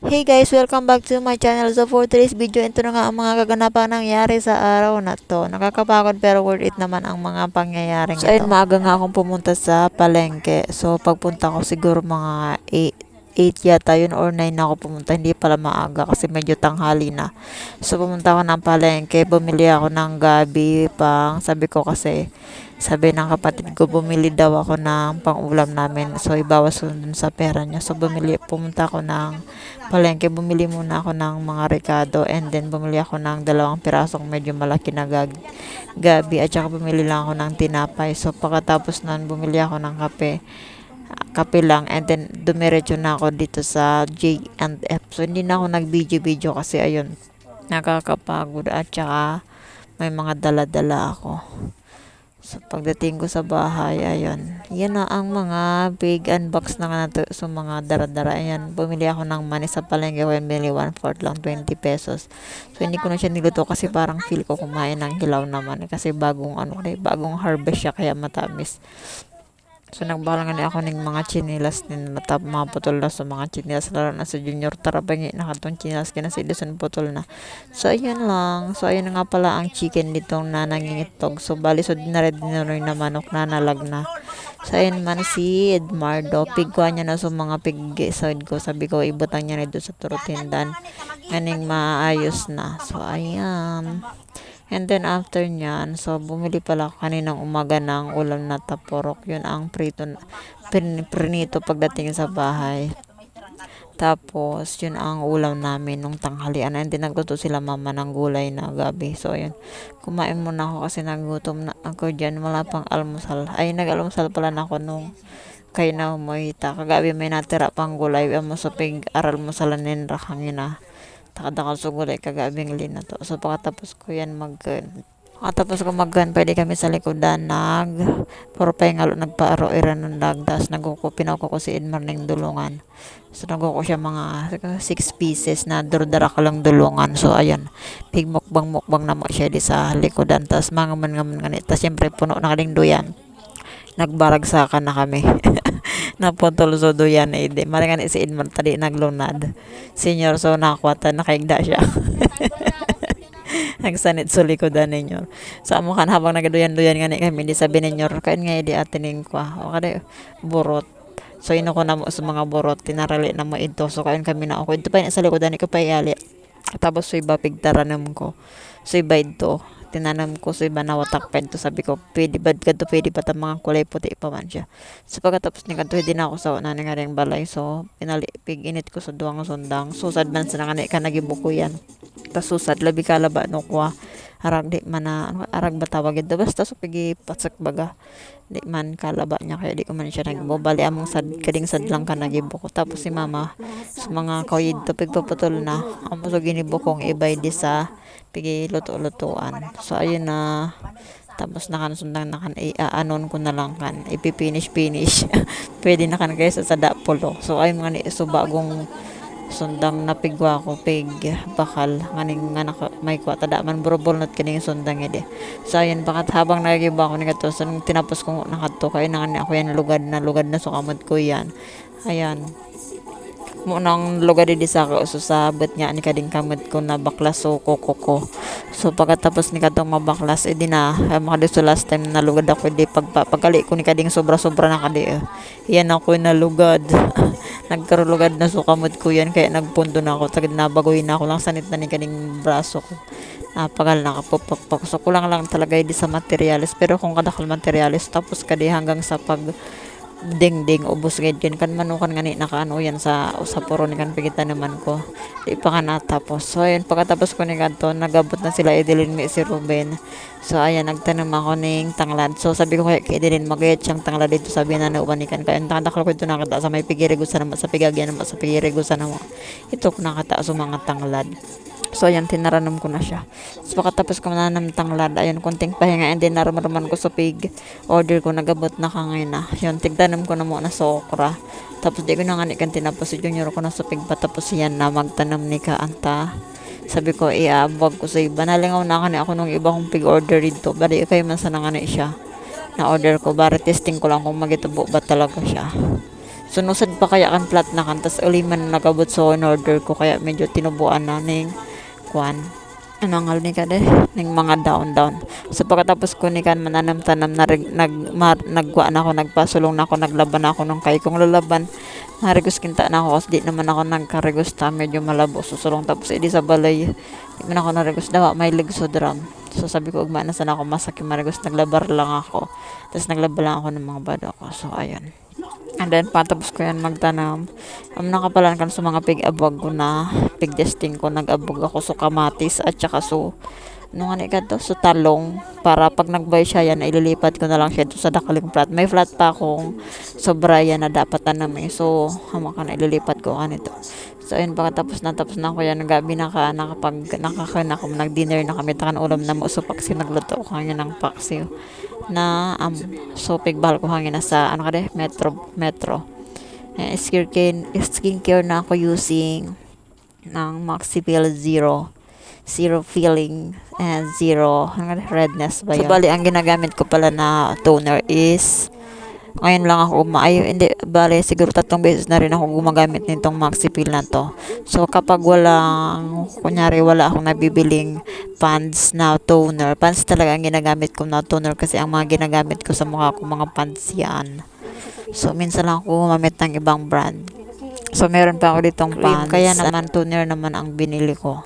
Hey guys, welcome back to my channel. So for today's video, ito na nga ang mga kaganapang nangyari sa araw na to. Nakakapagod pero worth it naman ang mga pangyayaring So, ito. ayun, maaga nga akong pumunta sa palengke. So pagpunta ko siguro mga 8 yata yun or 9 na ako pumunta. Hindi pala maaga kasi medyo tanghali na. So pumunta ako ng palengke, bumili ako ng gabi pang sabi ko kasi sabi ng kapatid ko bumili daw ako ng pang-ulam namin. So ibawas ko dun sa pera niya. So bumili, pumunta ako ng palengke, bumili muna ako ng mga rekado and then bumili ako ng dalawang pirasong medyo malaki na gag gabi at saka bumili lang ako ng tinapay. So pagkatapos nun bumili ako ng kape kape lang and then dumiretso na ako dito sa J&F. So hindi na ako nag-video-video kasi ayun nakakapagod at saka may mga dala-dala ako. So, pagdating ko sa bahay, ayun. Yan na ang mga big unbox na nga nato sa mga dara-dara. Ayan, bumili ako ng mani sa palengke. When bili 1 fourth lang, 20 pesos. So, hindi ko na siya niluto kasi parang feel ko kumain ng hilaw naman. Kasi bagong ano, bagong harvest siya kaya matamis. So nagbalangan ni ako ng mga chinilas din matap mga putol na sa mga chinilas lalo na sa junior tarabangi na katong chinilas kina si Edison putol na. So ayun lang. So ayun nga pala ang chicken ditong na nangingitog. So bali so dinared dinonoy na manok na nalag na. So ayun man si Edmardo. Pigwa niya na sa mga pig side ko. Sabi ko ibutang niya na doon sa turutindan. Ganing maayos na. So ayan. And then after nyan, so bumili pala ako kaninang umaga ng ulam na tapurok. Yun ang prito, prin, prinito pagdating sa bahay. Tapos, yun ang ulam namin nung tanghalian. And then, nagluto sila mama ng gulay na gabi. So, yun. Kumain muna ako kasi nagutom na ako dyan. Wala pang almusal. Ay, nag-almusal pala na ako nung kay na umuhita. Kagabi may natira pang gulay. Amo sa pig aral mo sa lanin rakangin na takadakal sa gulay kagabing lina to. So pagkatapos ko yan mag Pagkatapos ko maggan, pwede kami sa likodan nag puro pa ngalo nagpaaro iran ng dagdas naguko pinako ko si Edmar ning dulungan. So naguko siya mga 6 pieces na durdara ka lang dulungan. So ayan, big mukbang mukbang na mo siya di sa likodan tas mga man ngaman ganit. Tas syempre puno na kading duyan. Nagbaragsakan na kami. naputol so duyan eh di maringan si Edmar tadi naglunad. Senior so nakwata nakaigda siya. Nagsanit sa likodan ninyo. Sa amo kan habang nagaduyan-duyan nga ni kami di sabi ninyo kain nga di atining kwa. O kada burot. So ino ko na mo sa mga burot tinarali na mo ito. So kain kami na ako. Ito pa sa likodan ko pa iali tapos so iba pigtaranam ko. So iba ito tinanam ko sa iba na watak pen to sabi ko pwede ba kadto pwede ta mga kulay puti? Pa man siya. So pagkatapos ni kadto hindi na ako sa na nga ring balay. So pinali pig init ko sa duwang sundang. Susad man sa nga ka nagibuko yan. Tas susad labi ka laba no kwa arag di man na ano, arag ba tawag ito? Basta so pigi patsak baga. Di man kalaba niya kaya di ko man siya nagbo. Bali among sad kading sad lang ka nagibuko tapos si mama sa mga kawid to pigpaputol na. Amo so ginibukong ibay di sa pigi luto-lutuan. So ayun na. Tapos nakan sundang nakan i-anon ko na lang kan. Ipipinish finish pwede na kan kaysa sa dapulo so ayun nga ni so bagong sundang napigwa ko pig bakal. Nganing nga naka, may kwa tada man burubol not kining sundang ide. So ayun bakat habang nagiba ako ni kato so tinapos ko nakadto kay nang ako yan lugad na lugad na so kamot ko yan. Ayan mo nang lugar di sa ka so sabot nga ni kading kamot ko na baklas so koko ko so pagkatapos ni kadtong mabaklas edi na. Eh, makadto last time na lugad ako di pagpa, pagkali ko ni kading sobra sobra na kadi eh. yan ako na lugad nagkarulugad na so kamot ko yan. Kaya nagpundo na ako. Tagid na bagoy na ako. Lang sanit na ni kading braso ko. Napagal na kapupakpak so kulang lang talaga di sa materials pero kung kadakal materials tapos kadi hanggang sa pag ding ding ubos gid. Yan kan manukan ngani nakaano yan sa sa puro ni kan pigita naman ko. Di pa ka natapos. So ayun pagkatapos ko ni kadto nagabot na sila Edeline mi si Ruben. So ayan nagtanong ako ning tanglad. So sabi ko kay Edeline magayat siyang tanglad dito sabi na nauban ni kan. Kaya takadakal ko ito nakata sa may pigirigusan naman sa pigagyan naman sa pigirigusan naman. Ito nakata sa mga tanglad So, ayan, tinaranam ko na siya. So, pagkatapos ko na ng tanglad, ayun, konting pahinga, and then naramaraman ko sa pig. Order ko, nagabot na ka ngayon na. Yun, tigtanam ko na muna sa okra. Tapos, di ko na nga ni kan tinapos, junior ko na sa pig pa. Tapos, yan na, magtanam ni ka, anta. Sabi ko, iabag ko sa iba. Nalingaw na kani ako nung iba kong pig order dito. Bari, kayo man sana nga siya. Na order ko, bari testing ko lang kung magitubo ba talaga siya. sunusad pa kaya kan plat na kan tas uli man nagabot so in order ko kaya medyo tinubuan na ning kwan. Anangal ni ka de ning mga down down so pagkatapos ko ni kan mananam tanam na nag mar, nagwa na ako nagpasulong na ako naglaban na ako nung kay kong lalaban. Narigos kinta na ako kasi di naman ako nagkarigos ta medyo malabo susulong. Tapos edi sa balay di man ako narigos dawa may drum. So sabi ko ugma na sana ako masakit marigos naglabar lang ako. Tapos naglaba lang ako ng mga bado ko. So ayun And then, patapos ko yan magtanam. Um, nakapalan kan sa mga pig-abog ko na pig-desting ko. Nag-abog ako sa kamatis at saka so nung ano ka to, so talong para pag nagbay siya yan, ililipat ko na lang siya sa dakaling flat. May flat pa akong sobra yan na dapat tanami. So, hamakan na ililipat ko kanito. So, ayun, pagkatapos na, tapos na ako yan, gabi na ka, nakapag, nakakain ako, nag-dinner na kami, takan ulam na mo, so paksi nagluto ko hangin ng paksi na, um, so pigbahal ko hangin na sa, ano ka de, metro, metro. Eh, skincare, skincare na ako using ng Maxipil Zero zero feeling and zero redness ba yun? So, bali, ang ginagamit ko pala na toner is ngayon lang ako umaayo. Hindi, bale, siguro tatlong beses na rin ako gumagamit nitong Maxipil na to. So, kapag walang, kunyari, wala akong nabibiling pants na toner. Pants talaga ang ginagamit ko na toner kasi ang mga ginagamit ko sa mukha ko, mga pants yan. So, minsan lang ako gumamit ng ibang brand. So, meron pa ako ditong pants. Kaya naman, toner naman ang binili ko.